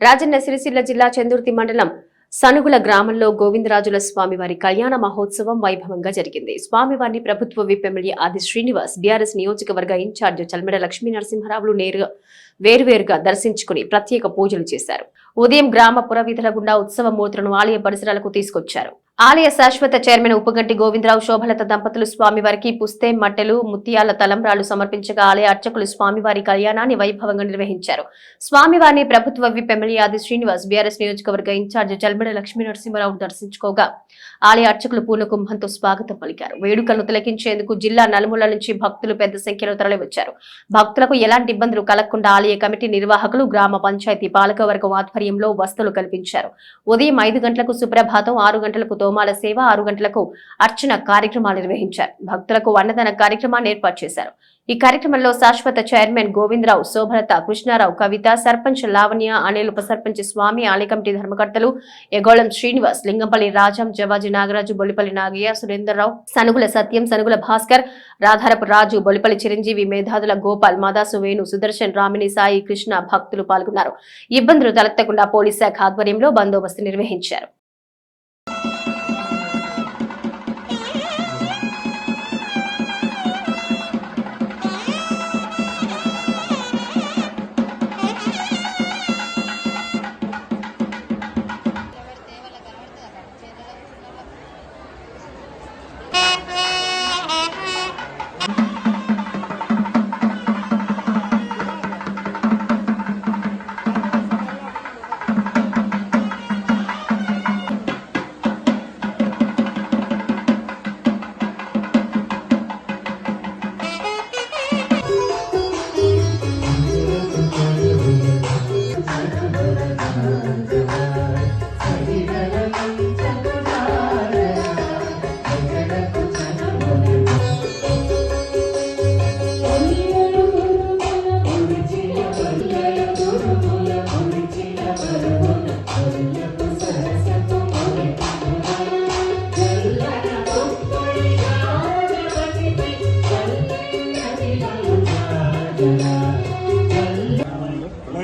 రాజన్న సిరిసిల్ల జిల్లా చందుర్తి మండలం సనుగుల గ్రామంలో గోవిందరాజుల స్వామివారి కళ్యాణ మహోత్సవం వైభవంగా జరిగింది. స్వామివారిని ప్రభుత్వ whip MLA Adi Srinivas BRS నియోజకవర్గ ఇన్ఛార్జ్ చల్మెడ లక్ష్మీ నరసింహరావులు నేరుగా వేరువేరుగా దర్శించుకుని ప్రత్యేక పూజలు చేశారు. ఉదయం గ్రామ పురవీధుల గుండా ఉత్సవ మూర్తులను ఆలయ పరిసరాలకు తీసుకొచ్చారు. ఆలయ శాశ్వత చైర్మన్ ఉపగంటి గోవిందరావు శోభలత దంపతులు స్వామివారికి పుస్తే మట్టెలు ముత్యాల తలంబ్రాలు సమర్పించగా ఆలయ అర్చకులు స్వామివారి కళ్యాణాన్ని వైభవంగా నిర్వహించారు. స్వామివారిని ప్రభుత్వ whip MLA Adi Srinivas BRS నియోజకవర్గ ఇన్ఛార్జ్ జల్మెడ లక్ష్మీ నరసింహరావు దర్శించుకోగా ఆలయ అర్చకులు పూర్ణ కుంభంతో స్వాగతం పలికారు. వేడుకలను తిలకించేందుకు జిల్లా నలుమూల నుంచి భక్తులు పెద్ద సంఖ్యలో తరలివచ్చారు. భక్తులకు ఎలాంటి ఇబ్బందులు కలగకుండా ఆలయ కమిటీ నిర్వాహకులు గ్రామ పంచాయతీ పాలకవర్గం ఆధ్వర్యంలో వసతులు కల్పించారు. ఉదయం ఐదు గంటలకు సుప్రభాతం ఆరు గంటలకు తోమాల సేవ ఆరు గంటలకు అర్చన కార్యక్రమాలు నిర్వహించారు. భక్తులకు అన్నదాన కార్యక్రమాన్ని ఏర్పాటు చేశారు. ఈ కార్యక్రమంలో శాశ్వత చైర్మన్ గోవిందరావు శోభలత కృష్ణారావు కవిత సర్పంచ్ లావణ్య అనిల్ ఉప సర్పంచ్ స్వామి ఆలయ కమిటీ ధర్మకర్తలు ఎగోళం శ్రీనివాస్ లింగంపల్లి రాజం జవాజీ నాగరాజు బొలిపల్లి నాగయ్య సురేందర్రావు సనుగుల సత్యం సనుగుల భాస్కర్ రాధారపు రాజు బొలిపల్లి చిరంజీవి మేధాదుల గోపాల్ మాదాసు వేణు సుదర్శన్ రామిని సాయి కృష్ణ భక్తులు పాల్గొన్నారు. ఇబ్బందులు తలెత్తకుండా పోలీస్ శాఖ ఆధ్వర్యంలో బందోబస్తు నిర్వహించారు.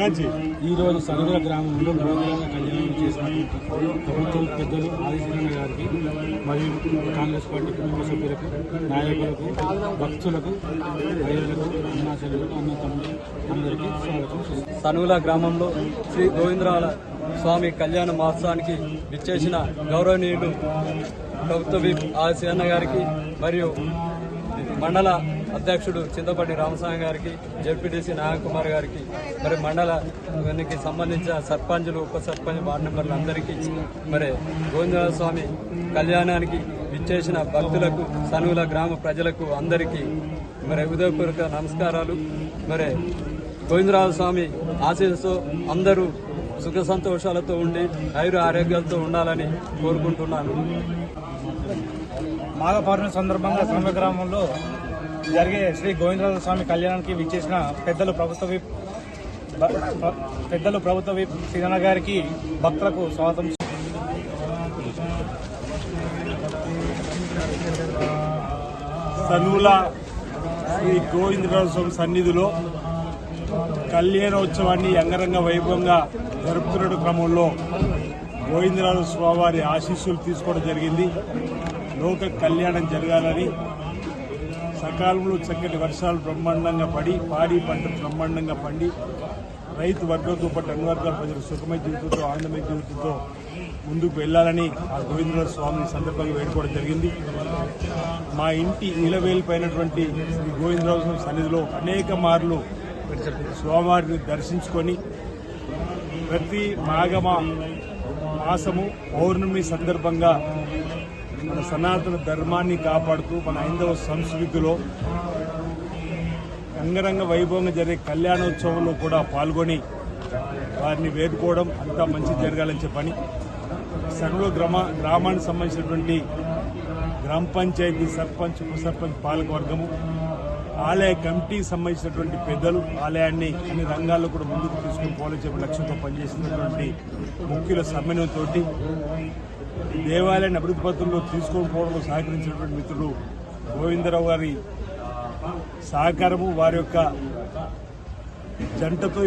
ఈ రోజు సరుగుల గ్రామంలో గౌరవంగా కళ్యాణం చేసినటువంటి ప్రభుత్వం పెద్దలు ఆదిశీలన్న గారికి మరియు కాంగ్రెస్ పార్టీ కుటుంబ సభ్యులకు నాయకులకు భక్తులకు మహిళలకు అన్నాశలకు అన్న తమ్ముడు అందరికీ స్వాగతం. సనుగుల గ్రామంలో శ్రీ గోవిందరాల స్వామి కళ్యాణ మహోత్సవానికి విచ్చేసిన గౌరవనీయులు ప్రభుత్వ విప్ ఆదిశీలన్న గారికి మరియు మండల అధ్యక్షుడు చింతపల్లి రామస్వామి గారికి జడ్పీటీసీ నారాయణ కుమార్ గారికి మరి మండల దీనికి సంబంధించిన సర్పంచులు ఉప సర్పంచ్ వార్డు మెంబర్లు అందరికీ మరి గోవిందరాజ స్వామి కళ్యాణానికి విచ్చేసిన భక్తులకు సనువుల గ్రామ ప్రజలకు అందరికీ మరి ఉదయపూర్వక నమస్కారాలు. మరి గోవిందరాజ స్వామి ఆశీస్సుతో అందరూ సుఖ సంతోషాలతో ఉండి ఆయుర ఆరోగ్యాలతో ఉండాలని కోరుకుంటున్నాను. మాఘ పౌర్ణమి సందర్భంగా సమగ్రామంలో జరిగే శ్రీ గోవిందరాజ స్వామి కళ్యాణానికి విచ్చేసిన పెద్దలు ప్రభుత్వ విప్ పెద్దలు ప్రభుత్వ విప్ శ్రీధన గారికి భక్తులకు స్వాగతం. సనుల శ్రీ గోవిందరాజు స్వామి సన్నిధిలో కళ్యాణోత్సవాన్ని అంగరంగ వైభవంగా జరుపుతున్న క్రమంలో గోవిందరాజు స్వామివారి ఆశీస్సులు తీసుకోవడం జరిగింది. లోక కళ్యాణం జరగాలని సకాలంలో చక్కటి వర్షాలు బ్రహ్మాండంగా పడి పాడి పంటలు బ్రహ్మాండంగా పండి రైతు వర్గంతో పాటు అన్ని వర్గాల ప్రజలు సుఖమయ జీవితంతో ఆనందమయ జీవితంతో ముందుకు వెళ్ళాలని ఆ గోవిందరాజ స్వామిని సందర్భంగా వేడుకోవడం జరిగింది. మా ఇంటి నిలవేలిపోయినటువంటి శ్రీ గోవిందరాజు స్వామి సన్నిధిలో అనేక మార్లు స్వామివారిని దర్శించుకొని ప్రతి మాఘమ మాసము పౌర్ణమి సందర్భంగా మన సనాతన ధర్మాన్ని కాపాడుతూ మన హైందవ సంస్కృతిలో రంగరంగ వైభవంగా జరిగే కళ్యాణోత్సవంలో కూడా పాల్గొని వారిని వేడుకోవడం అంతా మంచి జరగాలని చెప్పని సర్వ గ్రామ గ్రామానికి సంబంధించినటువంటి గ్రామ పంచాయతీ సర్పంచ్ ఉప సర్పంచ్ పాలక ఆలయ కమిటీకి సంబంధించినటువంటి పెద్దలు ఆలయాన్ని అన్ని రంగాల్లో కూడా ముందుకు తీసుకుని పోవాలని చెప్పి లక్ష్యంతో పనిచేసినటువంటి ముఖ్యుల సమన్వయంతో దేవాలయాన్ని అభివృద్ధి పత్రంలో తీసుకొని పోవడంలో సహకరించినటువంటి మిత్రులు గోవిందరావు గారి సహకారము వారి యొక్క జంటతో